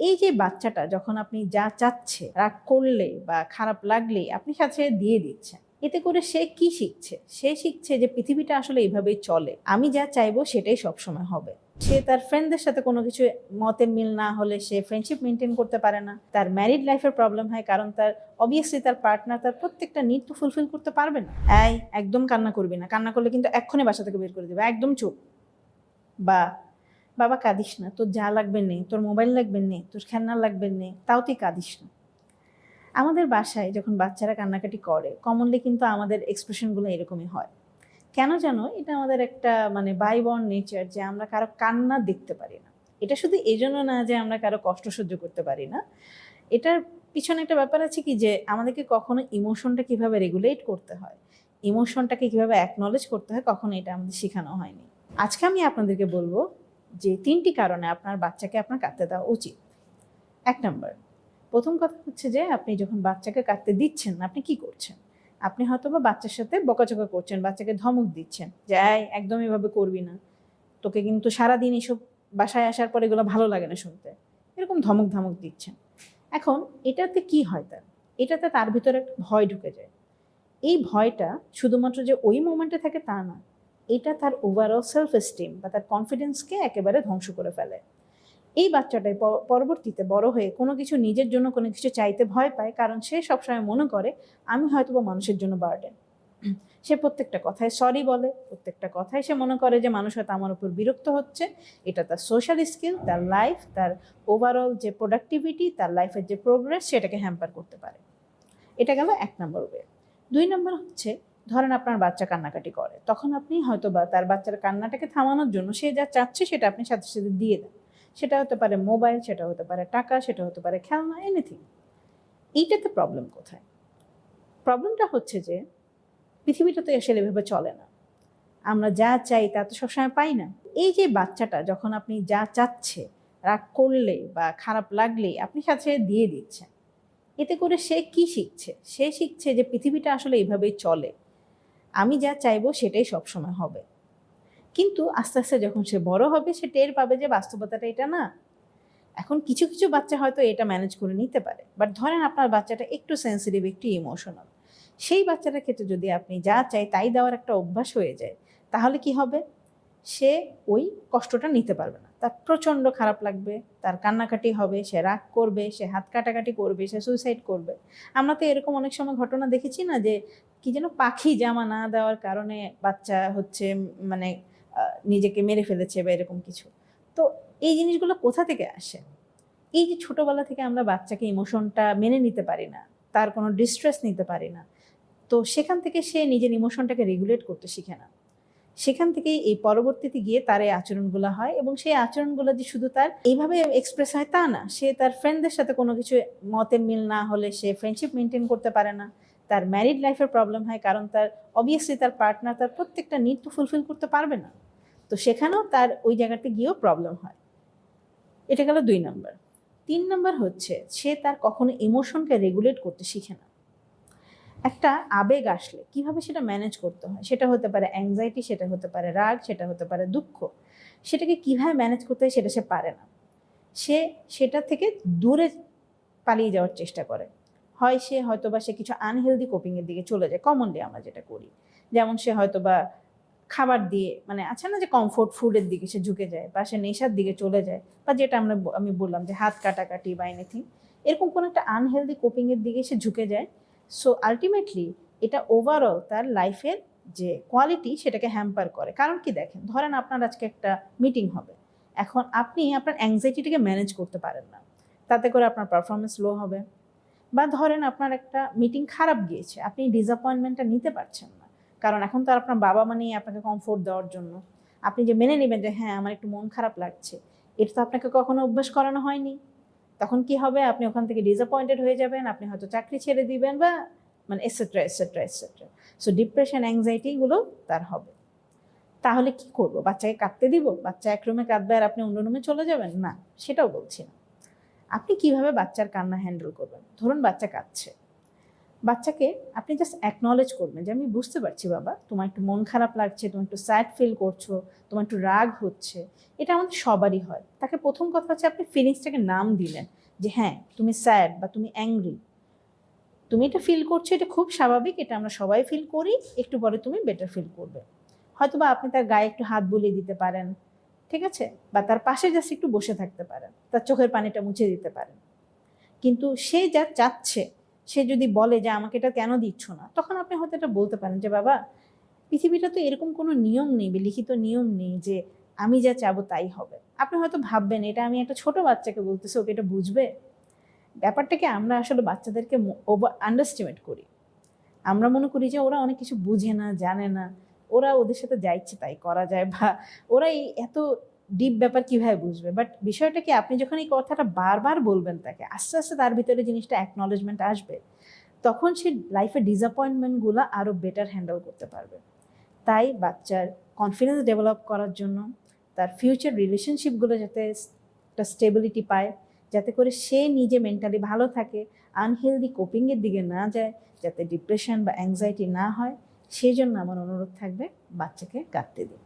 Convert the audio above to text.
এই যে বাচ্চাটা যখন আপনি যা চাচ্ছে, রাগ করলে বা খারাপ লাগলে আপনি সাথে দিয়ে দিচ্ছেন। এতে করে সে কি শিখছে? সে শিখছে যে পৃথিবীটা আসলে এইভাবেই চলে। আমি যা চাইব সেটাই সবসময় হবে। সে তার ফ্রেন্ডদের সাথে কোনো কিছু মতের মিল না হলে সে ফ্রেন্ডশিপ মেনটেন করতে পারে না। তার ম্যারিড লাইফের প্রবলেম হয় কারণ তার অবভিয়াসলি তার পার্টনার তার প্রত্যেকটা নিড তো ফুলফিল করতে পারবে না। এই, একদম কান্না করবি না। কান্না করলে কিন্তু এক্ষুনি বাসা থেকে বের করে দেবে। একদম চুপ। বা বাবা কাঁদিস না, তোর যা লাগবে নেই তোর মোবাইল লাগবে নেই তোর খেলনা লাগবে নেই তাও তুই কাঁদিস না। আমাদের বাসায় যখন বাচ্চারা কান্নাকাটি করে কমনলি কিন্তু আমাদের এক্সপ্রেশনগুলো এরকমই হয়। কেন জানো? এটা আমাদের একটা মানে বাই বর্ন নেচার যে আমরা কারও কান্না দেখতে পারি না। এটা শুধু এই জন্য না যে আমরা কারও কষ্ট সহ্য করতে পারি না। এটার পিছনে একটা ব্যাপার আছে কি যে আমাদেরকে কখনো ইমোশনটা কীভাবে রেগুলেট করতে হয় ইমোশনটাকে কীভাবে অ্যাকনলেজ করতে হয়, কখনো এটা আমাদের শেখানো হয়নি। আজকে আমি আপনাদেরকে বলব যে তিনটি কারণে আপনার বাচ্চাকে আপনার কাঁদতে দেওয়া উচিত। এক নম্বর, প্রথম কথা হচ্ছে যে আপনি যখন বাচ্চাকে কাঁদতে দিচ্ছেন, আপনি কি করছেন? আপনি হয়তো বা বাচ্চার সাথে বকাচকা করছেন, বাচ্চাকে ধমক দিচ্ছেন যে, এই, একদম এভাবে করবি না। তোকে কিন্তু সারাদিন এসব বাসায় আসার পর এগুলো ভালো লাগে না শুনতে। এরকম ধমক ধমক দিচ্ছেন। এখন এটাতে কি হয় তার? এটাতে তার ভিতরে একটা ভয় ঢুকে যায়। এই ভয়টা শুধুমাত্র যে ওই মোমেন্টে থাকে তা না এটা তার ওভারঅল সেলফ এস্টিম বা তার কনফিডেন্সকে একেবারে ধ্বংস করে ফেলে। এই বাচ্চাটাই পরবর্তীতে বড় হয়ে কোনো কিছু নিজের জন্য কোনো কিছু চাইতে ভয় পায়, কারণ সে সবসময় মনে করে, আমি হয়তো বা মানুষের জন্য বার্ডেন সে প্রত্যেকটা কথায় সরি বলে, প্রত্যেকটা কথায় সে মনে করে যে মানুষ হয়তো আমার উপর বিরক্ত হচ্ছে। এটা তার সোশ্যাল স্কিল তার লাইফ তার ওভারঅল যে প্রোডাক্টিভিটি তার লাইফের যে প্রোগ্রেস সেটাকে হ্যাম্পার করতে পারে। এটা গেল এক নম্বর ওয়ে দুই নম্বর হচ্ছে ধরেন আপনার বাচ্চা কান্নাকাটি করে, তখন আপনি হয়তো বা তার বাচ্চার কান্নাটাকে থামানোর জন্য সে যা চাচ্ছে সেটা আপনি সাথে সাথে দিয়ে দেন। সেটা হতে পারে মোবাইল, সেটা হতে পারে টাকা, সেটা হতে পারে খেলনা এনিথিং এইটাতে প্রবলেম কোথায়? প্রবলেমটা হচ্ছে যে পৃথিবীটা তো আসলে এভাবে চলে না। আমরা যা চাই তা তো সবসময় পাই না। এই যে বাচ্চাটা যখন আপনি যা চাচ্ছে, রাগ করলে বা খারাপ লাগলে আপনি সাথে সাথে দিয়ে দিচ্ছেন। এতে করে সে কি শিখছে? সে শিখছে যে পৃথিবীটা আসলে এইভাবেই চলে। আমি যা চাইব সেটাই সবসময় হবে। কিন্তু আস্তে আস্তে যখন সে বড় হবে, সে টের পাবে যে বাস্তবতাটা এটা না। এখন কিছু কিছু বাচ্চা হয়তো এটা ম্যানেজ করে নিতে পারে। বাট ধরেন আপনার বাচ্চাটা একটু সেন্সিটিভ একটু ইমোশনাল সেই বাচ্চাটার ক্ষেত্রে যদি আপনি যা চাই তাই দেওয়ার একটা অভ্যাস হয়ে যায়, তাহলে কি হবে? সে ওই কষ্টটা নিতে পারবে না। তার প্রচণ্ড খারাপ লাগবে, তার কান্নাকাটি হবে, সে রাগ করবে, সে হাত কাটাকাটি করবে, সে সুইসাইড করবে। আমরা তো এরকম অনেক সময় ঘটনা দেখেছি না যে, কি যেন পাখি জামা না দেওয়ার কারণে বাচ্চা হচ্ছে মানে নিজেকে মেরে ফেলেছে বা এরকম কিছু। তো এই জিনিসগুলো কোথা থেকে আসে? এই যে ছোটোবেলা থেকে আমরা বাচ্চাকে ইমোশনটা মেনে নিতে পারি না, তার কোনো ডিস্ট্রেস নিতে পারি না, তো সেখান থেকে সে নিজের ইমোশনটাকে রেগুলেট করতে শিখে না। সেখান থেকেই এই পরবর্তীতে গিয়ে তার এই আচরণগুলো হয় এবং সেই আচরণগুলো যে শুধু তার এইভাবে এক্সপ্রেস হয় তা না, সে তার ফ্রেন্ডদের সাথে কোনো কিছু মতের মিল না হলে সে ফ্রেন্ডশিপ মেনটেন করতে পারে না। তার ম্যারিড লাইফের প্রবলেম হয় কারণ তার অবভিয়াসলি তার পার্টনার তার প্রত্যেকটা নিড তো ফুলফিল করতে পারবে না। তো সেখানেও তার ওই জায়গাতে গিয়েও প্রবলেম হয়। এটা গেল দুই নম্বর তিন নম্বর হচ্ছে সে তার কখনো ইমোশনকে রেগুলেট করতে শিখে না। একটা আবেগ আসলে, কীভাবে সেটা ম্যানেজ করতে হয়? সেটা হতে পারে অ্যাংজাইটি সেটা হতে পারে রাগ, সেটা হতে পারে দুঃখ। সেটাকে কীভাবে ম্যানেজ করতে হয় সেটা সে পারে না। সে সেটা থেকে দূরে পালিয়ে যাওয়ার চেষ্টা করে। হয় সে হয়তো বা সে কিছু আনহেলদি কোপিংয়ের দিকে চলে যায় কমনলি আমরা যেটা করি। যেমন সে হয়তো বা খাবার দিয়ে মানে আছে না যে কমফোর্ট ফুডের দিকে সে ঝুঁকে যায় বা সে নেশার দিকে চলে যায় বা যেটা আমরা আমি বললাম যে হাত কাটাকাটি বা এনিথিং এরকম কোনো একটা আনহেলদি কোপিংয়ের দিকে সে ঝুঁকে যায় সো আলটিমেটলি এটা ওভারঅল তার লাইফের যে কোয়ালিটি সেটাকে হ্যাম্পার করে। কারণ কি দেখেন, ধরেন আপনার আজকে একটা মিটিং হবে। এখন আপনি আপনার অ্যাংজাইটিটাকে ম্যানেজ করতে পারেন না। তাতে করে আপনার পারফরমেন্স লো হবে। বা ধরেন আপনার একটা মিটিং খারাপ গিয়েছে, আপনি ডিসঅ্যাপয়েন্টমেন্টটা নিতে পারছেন না। কারণ এখন তো আপনার বাবা মানেই আপনাকে কমফোর্ট দেওয়ার জন্য। আপনি যে মেনে নেবেন যে হ্যাঁ আমার একটু মন খারাপ লাগছে। এটা তো আপনাকে কখনো অভ্যাস করানো হয়নি। তখন কি হবে? আপনি ওখান থেকে ডিসঅ্যাপয়েন্টেড হয়ে যাবেন, আপনি হয়তো চাকরি ছেড়ে দিবেন বা মানে etcetera etcetera etcetera so depression অ্যাংজাইটিগুলো তার হবে। তাহলে কি করব? বাচ্চাকে কাঁদতে দিব? বাচ্চা এক রুমে কাঁদবে আর আপনি অন্য রুমে চলে যাবেন? না, সেটাও বলছি না। আপনি কীভাবে বাচ্চার কান্না হ্যান্ডেল করবেন? ধরুন বাচ্চা কাঁদছে। বাচ্চাকে আপনি জাস্ট অ্যাকনলেজ করবেন যে, আমি বুঝতে পারছি বাবা, তোমার একটু মন খারাপ লাগছে তুমি একটু স্যাড ফিল করছ, তোমার একটু রাগ হচ্ছে। এটা আমাদের সবারই হয়। তাকে প্রথম কথা হচ্ছে আপনি ফিলিংসটাকে নাম দিলেন যে হ্যাঁ তুমি স্যাড বা তুমি অ্যাংরি তুমি এটা ফিল করছ, এটা খুব স্বাভাবিক, এটা আমরা সবাই ফিল করি, একটু পরে তুমি বেটার ফিল করবে। হয়তো বা আপনি তার গায়ে একটু হাত বুলিয়ে দিতে পারেন, ঠিক আছে? বা তার পাশে জাস্ট একটু বসে থাকতে পারেন, তার চোখের পানিটা মুছে দিতে পারেন। কিন্তু সে যা চাচ্ছে সে যদি বলে যে আমাকে এটা কেন দিচ্ছ না, তখন আপনি হয়তো এটা বলতে পারেন যে, বাবা, পৃথিবীটা তো এরকম কোনো নিয়ম নেই, লিখিত নিয়ম নেই যে আমি যা চাবো তাই হবে। আপনি হয়তো ভাববেন, এটা আমি একটা ছোট বাচ্চাকে বলতেছি, ওকে এটা বুঝবে? ব্যাপারটাকে আমরা আসলে বাচ্চাদেরকে ওভার আন্ডারস্টিমেট করি। আমরা মনে করি যে ওরা অনেক কিছু বুঝে না, জানে না। ওরা ওদের সাথে যা ইচ্ছে তাই করা যায় বা ওরা এই এত ডিপ ব্যাপার কীভাবে বুঝবে? বাট বিষয়টা কি, আপনি যখন এই কথাটা বারবার বলবেন তাকে, আস্তে আস্তে তার ভিতরে জিনিসটা অ্যাকনলেজমেন্ট আসবে, তখন সে লাইফে ডিসঅ্যাপয়েন্টমেন্টগুলো আরও বেটার হ্যান্ডেল করতে পারবে। তাই বাচ্চার কনফিডেন্স ডেভেলপ করার জন্য, তার ফিউচার রিলেশনশিপগুলো যাতে একটা স্টেবিলিটি পায়, যাতে করে সে নিজে মেন্টালি ভালো থাকে আনহেলদি কোপিংয়ের দিকে না যায়, যাতে ডিপ্রেশন বা অ্যাংজাইটি না হয়, সেই জন্য আমার অনুরোধ থাকবে বাচ্চাকে কাঁদতে দিন।